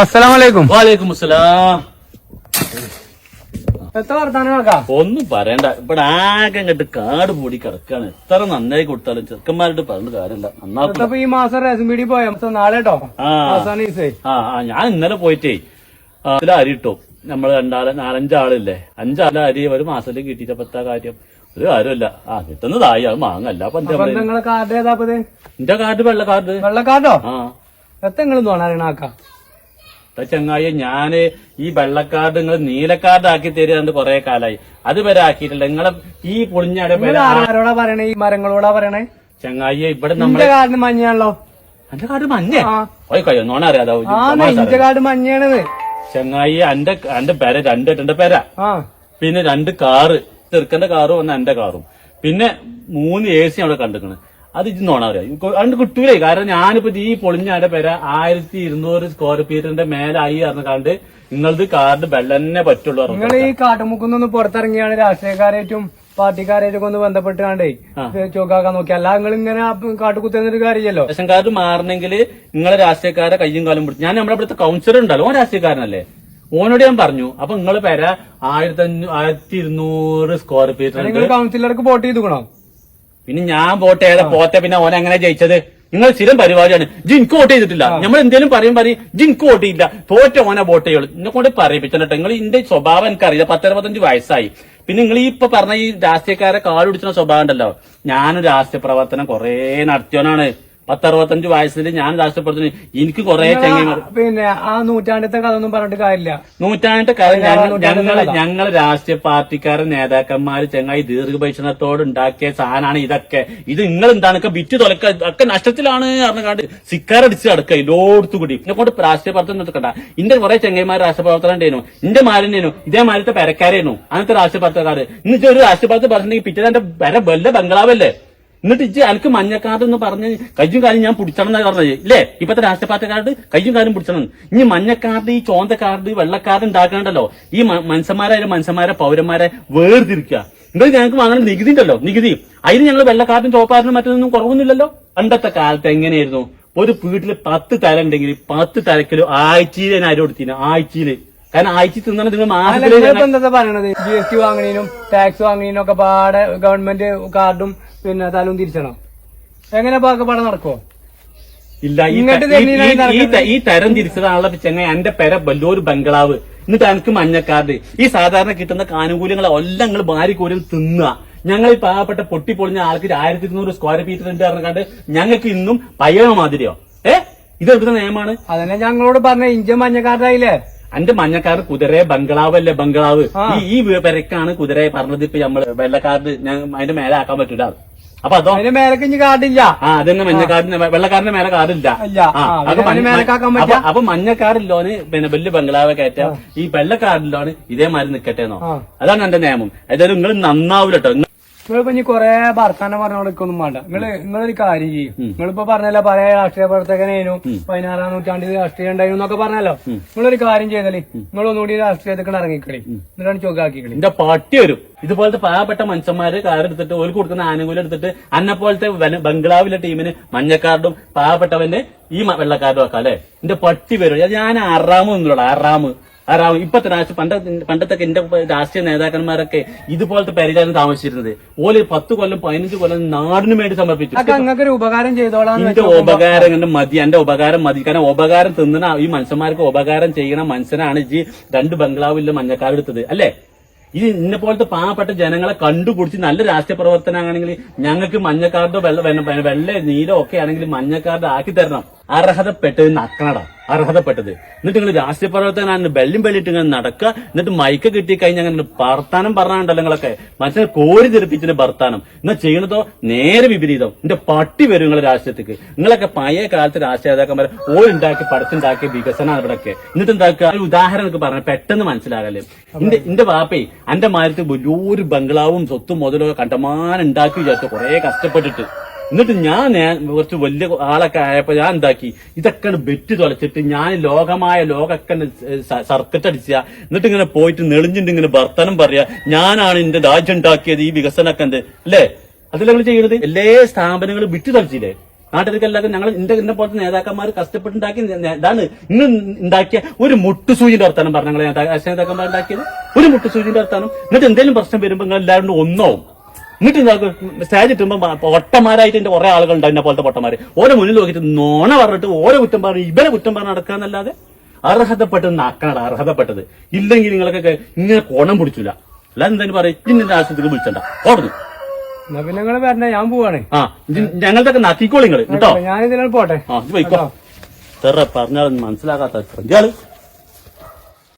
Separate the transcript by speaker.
Speaker 1: അസ്സലാമലൈക്കും.
Speaker 2: വാലേക്കും അസ്സലാം
Speaker 1: എത്ര വർത്താനം
Speaker 2: ഒന്നും പറയണ്ട. ഇവിടെ ആകെ ഇങ്ങോട്ട് കാട് മൂടി കിടക്കാണ്. എത്ര നന്നായി കൊടുത്താലും ചെറുക്കന്മാരോട് പറഞ്ഞു കാര്യമില്ല. നന്നാക്കും.
Speaker 1: ഈ മാസം റേഷൻ പീടി പോയ? നാളെ കേട്ടോ?
Speaker 2: ആ. ഞാൻ ഇന്നലെ പോയിട്ടേ അതിലെ അരി ഇട്ടു. നമ്മൾ രണ്ടാൾ നാലഞ്ചാളില്ലേ. അഞ്ചാളെ അരി ഒരു മാസത്തിൽ കിട്ടിയിട്ട് പത്താ കാര്യം? ഒരു കാര്യമില്ല ആ കിട്ടുന്നതായി. അത്
Speaker 1: മാങ്ങല്ല
Speaker 2: പറയുക
Speaker 1: നിങ്ങളെ കാർഡ് വെള്ള
Speaker 2: എന്റെ കാർഡ് വെള്ള കാർഡോ.
Speaker 1: വെള്ളക്കാർഡോ
Speaker 2: ആ.
Speaker 1: എത്ര ആക്കാം
Speaker 2: ഇപ്പൊ ചങ്ങായി ഞാൻ ഈ വെള്ളക്കാർഡ് നിങ്ങൾ നീലക്കാർഡ് ആക്കി തരുന്നുണ്ട് കൊറേ കാലായി. അത് വരെ ആക്കിയിട്ടില്ല. നിങ്ങളെ ഈ പൊളിഞ്ഞാടെ
Speaker 1: ആരോടാ പറയണേ? ഈ മരങ്ങളോടാ പറയണേ?
Speaker 2: ചങ്ങായി ഇവിടെ നമ്മുടെ
Speaker 1: കാർഡ് മഞ്ഞാണല്ലോ
Speaker 2: എന്റെ കാർഡ് മഞ്ഞേ? നോണ അറിയാതാവും.
Speaker 1: കാർഡ് മഞ്ഞാണത്
Speaker 2: ചങ്ങായി എന്റെ എന്റെ പേര രണ്ട് എട്ടിന്റെ പേര. പിന്നെ രണ്ട് കാറ് ചെറുക്കന്റെ കാറും ഒന്ന് എന്റെ കാറും. പിന്നെ മൂന്ന് എ സി അവിടെ കണ്ടിക്കണ് അത് ഇത് നോണ അറിയാം? അതുകൊണ്ട് കിട്ടൂലേ? കാരണം ഞാനിപ്പോ ഈ പൊളിഞ്ഞാടെ പേര ആയിരത്തി ഇരുന്നൂറ് സ്ക്വയർ ഫീറ്റിന്റെ മേലായി എന്ന് കണ്ട് നിങ്ങളത് കാർഡ് വെള്ളന്നെ പറ്റുള്ളൂ.
Speaker 1: നിങ്ങൾ ഈ കാട്ടുമുക്കുന്നൊന്ന് പുറത്തിറങ്ങിയാണ് രാഷ്ട്രീയക്കാരായിട്ടും പാർട്ടിക്കാരായിട്ടൊക്കെ ഒന്ന് ബന്ധപ്പെട്ടാണ്ടേ ചോക്കാക്കാൻ നോക്കി. അല്ല നിങ്ങൾ ഇങ്ങനെ കാട്ടുകുത്തുന്നൊരു കാര്യമല്ലോ
Speaker 2: റേഷൻ കാർഡ് മാറണമെങ്കിൽ നിങ്ങളെ രാഷ്ട്രീയക്കാരെ കയ്യും കാലും പിടിച്ചു ഞാൻ നമ്മുടെ ഇവിടുത്തെ കൗൺസിലർ ഉണ്ടല്ലോ ഓൻ രാഷ്ട്രീയക്കാരനല്ലേ? ഓനോട് ഞാൻ പറഞ്ഞു അപ്പൊ നിങ്ങൾ പേര ആയിരത്തി ആയിരത്തി ഇരുന്നൂറ് സ്ക്വയർ ഫീറ്റ്
Speaker 1: കൗൺസിലർക്ക് വോട്ട് ചെയ്തുക്കണോ?
Speaker 2: പിന്നെ ഞാൻ വോട്ട് ചെയ്ത പോത്തെ പിന്നെ ഓൻ എങ്ങനെ ജയിച്ചത്? നിങ്ങൾ സ്ഥിരം പരിപാടിയാണ്. ജിൻക്ക് വോട്ട് ചെയ്തിട്ടില്ല. നമ്മൾ എന്തേലും പറയും പറയും ജിൻക്ക് വോട്ട് ചെയ്യില്ല. തോറ്റ ഓനെ വോട്ട് ചെയ്യുള്ളൂ. എന്നെ കൊണ്ട് പറയിപ്പിച്ചിട്ടുണ്ട് നിങ്ങൾ ഇതിന്റെ സ്വഭാവം എനിക്കറിയില്ല. പത്തറുപത്തഞ്ച് വയസ്സായി. പിന്നെ നിങ്ങൾ ഈ ഇപ്പൊ പറഞ്ഞ ഈ രാഷ്ട്രീയക്കാരെ കാട് പിടിച്ചുന്ന സ്വഭാവം ഉണ്ടല്ലോ. ഞാനൊരു രാഷ്ട്രീയ പ്രവർത്തനം കുറെ നടത്തിയോനാണ് പത്തറുപത്തഞ്ച് വയസ്സിൽ ഞാൻ രാഷ്ട്രപ്പെടുത്തിന് പ്രവർത്തനം എനിക്ക് കുറെ ചങ്ങന്മാർ
Speaker 1: പിന്നെ ആ നൂറ്റാണ്ടത്തെ കഥ ഒന്നും പറഞ്ഞിട്ട് കാര്യമില്ല.
Speaker 2: നൂറ്റാണ്ടത്തെ കഥ ഞങ്ങൾ ഞങ്ങൾ രാഷ്ട്രീയ പാർട്ടിക്കാരൻ നേതാക്കന്മാര് ചങ്ങായി ദീർഘപരിശനത്തോട് ഉണ്ടാക്കിയ സാധനമാണ് ഇതൊക്കെ. ഇത് നിങ്ങൾ എന്താണ് വിറ്റ് തുലക്ക ഒക്കെ നഷ്ടത്തിലാണ് പറഞ്ഞാണ്ട് സിക്കാരടിച്ച് അടക്ക ലോടുത്തു കൂടി. എന്നെ കൊണ്ട് രാഷ്ട്രീയ പ്രവർത്തനം നടക്കണ്ട. ഇന്റെ കുറെ ചങ്ങന്മാർ രാഷ്ട്രീയ പ്രവർത്തനം ഉണ്ടായിരുന്നു. ഇന്റെ മാലിന്യനു ഇതേ മാലത്തെ പെരക്കാരായിരുന്നു. അങ്ങനത്തെ രാഷ്ട്രീയ പ്രവർത്തനക്കാർ ഇന്നിട്ട് ഒരു രാഷ്ട്രീയ പാർട്ടി പറഞ്ഞിട്ടുണ്ടെങ്കിൽ പിറ്റേ തന്റെ പെര വല്ല ബംഗ്ലാവല്ലേ? എന്നിട്ട് ഇജ്ജ് എനിക്ക് മഞ്ഞക്കാർഡ് എന്ന് പറഞ്ഞ് കയ്യും കാലും ഞാൻ പിടിച്ചണം പറഞ്ഞത്. ഇല്ലേ? ഇപ്പത്തെ രാഷ്ട്രീയ പാർട്ടിക്കാർഡ് കയ്യും കാലും പിടിച്ചണം. ഇനി മഞ്ഞക്കാർഡ് ഈ ചോന്ത കാർഡ് വെള്ളക്കാർഡ് ഉണ്ടാക്കണ്ടല്ലോ? ഈ മ- മനുഷ്യന്മാരായാലും മനുഷ്യന്മാരെ പൗരന്മാരെ വേർതിരിക്കുക. എന്നിട്ട് ഞങ്ങൾക്ക് വാങ്ങുന്ന നികുതി ഉണ്ടല്ലോ നികുതി. അതിന് ഞങ്ങൾ വെള്ളക്കാർഡും ചോപ്പാർഡിനും മറ്റൊന്നും കുറവൊന്നുമില്ലല്ലോ? പണ്ടത്തെ കാലത്ത് എങ്ങനെയായിരുന്നു? ഒരു വീട്ടിൽ പത്ത് തല ഉണ്ടെങ്കിൽ പത്ത് തലക്കിലോ ആഴ്ചയിൽ ഞാൻ അരി കൊടുത്തിന് കാരണം ആഴ്ച തിന്നണം നിങ്ങൾ
Speaker 1: മാസത്തിൽ പറയണത്? ജി എസ് ടി വാങ്ങണേനും ടാക്സ് വാങ്ങണേനും ഒക്കെ പാടെ ഗവൺമെന്റ് കാർഡും പിന്നെ തലവും തിരിച്ചണം. എങ്ങനെ പാടെ നടക്കോ
Speaker 2: ഇല്ല ഈ തരം തിരിച്ചതാണുള്ള ചെങ്ങ എന്റെ പെര വല്ലൊരു ബംഗ്ലാവ്. എന്നിട്ട് എനിക്ക് മഞ്ഞക്കാർഡ്. ഈ സാധാരണ കിട്ടുന്ന ആനുകൂല്യങ്ങളെ എല്ലാം നിങ്ങൾ ഭാര്യ കോരും തിന്നുക. ഞങ്ങൾ ഈ പാവപ്പെട്ട പൊട്ടിപ്പൊളിഞ്ഞ ആൾക്ക് ആയിരത്തി ഇരുന്നൂറ് സ്ക്വയർ ഫീറ്റ് ഉണ്ട് പറഞ്ഞാണ്ട് ഞങ്ങൾക്ക് ഇന്നും പയ്യണ മാതിരിയോ? ഏ? ഇത് എവിടുത്തെ നിയമമാണ്?
Speaker 1: അതന്നെ ഞങ്ങളോട് പറഞ്ഞ ഇഞ്ചൻ മഞ്ഞക്കാർഡായില്ലേ?
Speaker 2: എന്റെ മഞ്ഞക്കാർ കുതിരയെ ബംഗ്ലാവ്?
Speaker 1: അല്ലേ
Speaker 2: ഈ ഈ വീ- പെരക്കാണ് കുതിരയെ പറഞ്ഞത് ഇപ്പൊ നമ്മൾ വെള്ളക്കാരന് ഞാൻ അതിന്റെ മേലെ ആക്കാൻ പറ്റൂല. അപ്പൊ അതോ?
Speaker 1: അതിന്റെ മേലക്ക് ഇനി കാർഡില്ല.
Speaker 2: ആ അതന്നെ മഞ്ഞക്കാരന് വെള്ളക്കാരന്റെ മേലെ
Speaker 1: കാർഡില്ല.
Speaker 2: അപ്പൊ മഞ്ഞക്കാരില്ലോന് പിന്നെ വലിയ ബംഗ്ലാവ് കയറ്റ. ഈ വെള്ളക്കാരില്ലോന് ഇതേമാതിരി നിക്കട്ടെന്നോ. അതാണ് എന്റെ നിയമം. ഏതായാലും നിങ്ങൾ നന്നാവൂല കേട്ടോ
Speaker 1: നിങ്ങളിപ്പോ ഇനി കൊറേ ഭർത്താനം പറഞ്ഞോടൊക്കൊന്നും വേണ്ട. നിങ്ങൾ നിങ്ങളൊരു കാര്യം ചെയ്യും. നിങ്ങളിപ്പോ പറഞ്ഞല്ലോ പല രാഷ്ട്രീയ പ്രവർത്തകനേനു പതിനാറാം നൂറ്റാണ്ടിൽ രാഷ്ട്രീയം ഉണ്ടായിരുന്നു എന്നൊക്കെ പറഞ്ഞല്ലോ. നിങ്ങളൊരു കാര്യം ചെയ്താലേ. നിങ്ങൾ ഒന്നുകൂടി രാഷ്ട്രീയത്തിൽ ഇറങ്ങിക്കളി. എന്നിട്ടാണ് ചോക്കാക്കിക്കളി.
Speaker 2: എന്റെ പട്ടി വരും. ഇതുപോലത്തെ പാവപ്പെട്ട മനുഷ്യന്മാര് കാറെടുത്തിട്ട് എടുത്തിട്ട് ഓര് കൊടുക്കുന്ന ആനുകൂല്യം എടുത്തിട്ട് അന്നെ പോലത്തെ വല- ബംഗ്ലാവിലെ ടീമിന് മഞ്ഞക്കാർഡും പാവപ്പെട്ടവന്റെ ഈ വെള്ളക്കാർഡും ഒക്കെ അല്ലെ? എന്റെ പട്ടി വരും. ഞാൻ അറാമ് ഒന്നുള്ള അറാമ് അറാമ് ഇപ്പത്തെ രാഷ്ട്രീയ പണ്ട പണ്ടത്തെ എന്റെ രാഷ്ട്രീയ നേതാക്കന്മാരൊക്കെ ഇതുപോലത്തെ പരിചാരം താമസിച്ചിരുന്നത്. ഓൽ പത്ത് കൊല്ലം പതിനഞ്ച് കൊല്ലം നാടിന് വേണ്ടി സമർപ്പിച്ചു.
Speaker 1: ഉപകാരം ചെയ്തോളാം
Speaker 2: എന്റെ ഉപകാരം എന്റെ മതി. എന്റെ ഉപകാരം മതി. കാരണം ഉപകാരം തിന്നണ ഈ മനുഷ്യന്മാർക്ക് ഉപകാരം ചെയ്യണ മനുഷ്യനാണ് ഈ രണ്ട് ബംഗ്ലാവിലെ മഞ്ഞക്കാരെടുത്തത് അല്ലേ? ഇത് ഇന്നെ പോലത്തെ പാവപ്പെട്ട ജനങ്ങളെ കണ്ടുപിടിച്ച് നല്ല രാഷ്ട്രീയ പ്രവർത്തനമാണെങ്കിൽ ഞങ്ങൾക്ക് മഞ്ഞക്കാർഡോ വെള്ള വെള്ള നീരോ നീലോ ഒക്കെ ആണെങ്കിൽ മഞ്ഞക്കാർഡ് ആക്കി തരണം. അർഹതപ്പെട്ടത് നക്കണട അർഹതപ്പെട്ടത്. എന്നിട്ട് നിങ്ങൾ രാഷ്ട്രീയ പ്രവർത്തനം ബെല്ലും ബെല്ലിട്ട് ഇങ്ങനെ നടക്കുക. എന്നിട്ട് മൈക്ക് കിട്ടി കഴിഞ്ഞാൽ അങ്ങനെ ഭർത്താനം പറഞ്ഞാണ്ടല്ലോ നിങ്ങളൊക്കെ. മനുഷ്യനെ കോരി തെറിപ്പിച്ചിട്ട് ഭർത്താനം എന്നാ ചെയ്യണതോ? നേരെ വിപരീതം. എന്റെ പട്ടി വരും നിങ്ങളെ രാഷ്ട്രീയത്തിക്ക്. നിങ്ങളൊക്കെ പഴയ കാലത്ത് രാഷ്ട്രീയ നേതാക്കന്മാരെ ഓരുണ്ടാക്കി പടച്ചുണ്ടാക്കിയ വികസനമാണ് ഇവിടെയൊക്കെ എന്നിട്ട് എന്താക്കുക? ഒരു ഉദാഹരണം ഒക്കെ പറഞ്ഞ പെട്ടെന്ന് മനസ്സിലാകല്ലേ എന്റെ എന്റെ വാപ്പേ എന്റെ മാരത്ത് വലിയൊരു ബംഗ്ലാവും സ്വത്തും മുതലൊക്കെ കണ്ടമാനം ഉണ്ടാക്കി വിചാരിച്ചു കുറെ കഷ്ടപ്പെട്ടിട്ട്. എന്നിട്ട് ഞാൻ കുറച്ച് വലിയ ആളൊക്കെ ആയപ്പോ ഞാൻ എന്താക്കി? ഇതൊക്കെ ബെറ്റ് തുളച്ചിട്ട് ഞാൻ ലോകമായ ലോകൊക്കെ സർക്കറ്റ് അടിച്ച. എന്നിട്ട് ഇങ്ങനെ പോയിട്ട് നെളിഞ്ഞിട്ട് ഇങ്ങനെ വർത്തനം പറയാ. ഞാനാണ് എന്റെ രാജ്യം ഉണ്ടാക്കിയത് ഈ വികസനമൊക്കെ എന്ത്? അല്ലേ? അതല്ല നിങ്ങൾ ചെയ്യുന്നത് എല്ലാ സ്ഥാപനങ്ങളും വിട്ടു തളിച്ചില്ലേ? നാട്ടിലേക്കെല്ലാം ഞങ്ങൾ എന്റെ എന്നെ പോലത്തെ നേതാക്കന്മാർ കഷ്ടപ്പെട്ടുണ്ടാക്കി ഇതാണ്. ഇന്ന് ഉണ്ടാക്കിയ ഒരു മുട്ടുസൂചിന്റെ വർത്താനം പറഞ്ഞ ഞങ്ങൾ നേതാക്കന്മാർ ഉണ്ടാക്കിയത് ഒരു മുട്ടുസൂചിന്റെ വർത്താനം. എന്നിട്ട് എന്തെങ്കിലും പ്രശ്നം വരുമ്പോൾ നിങ്ങൾ എല്ലാവരും ഒന്നാവും. എന്നിട്ട് സ്റ്റേജ് ഇട്ടുമ്പോ പൊട്ടന്മാരായിട്ട് എന്റെ കുറെ ആളുകൾ ഉണ്ട് എന്നെ പോലത്തെ പൊട്ടന്മാര്. ഓരോ മുന്നിൽ നോക്കിയിട്ട് നോണ പറഞ്ഞിട്ട് ഓരോ കുറ്റം പറഞ്ഞ് ഇവരെ കുറ്റം പറഞ്ഞ് നടക്കാന്നല്ലാതെ അർഹതപ്പെട്ടത് നാക്കണട അർഹതപ്പെട്ടത്. ഇല്ലെങ്കിൽ നിങ്ങൾക്കൊക്കെ ഇങ്ങനെ കോണം പിടിച്ചില്ല അല്ലാതെ എന്തായാലും പറയും ഇന്നിന്റെ ആശുപത്രിക്ക് വിളിച്ചണ്ട. ഓടുന്നു.
Speaker 1: പിന്നെ നിങ്ങൾ ഞാൻ പോവാണ്.
Speaker 2: ആ ഞങ്ങളുടെ നാക്കിക്കോളിങ്ങൾ കേട്ടോ
Speaker 1: ഞാൻ ഇതിനാണ് പോട്ടെ.
Speaker 2: ആ ഇത് പോയിക്കോ. തെറ പറഞ്ഞാൽ മനസ്സിലാക്കാത്ത ഇയാൾ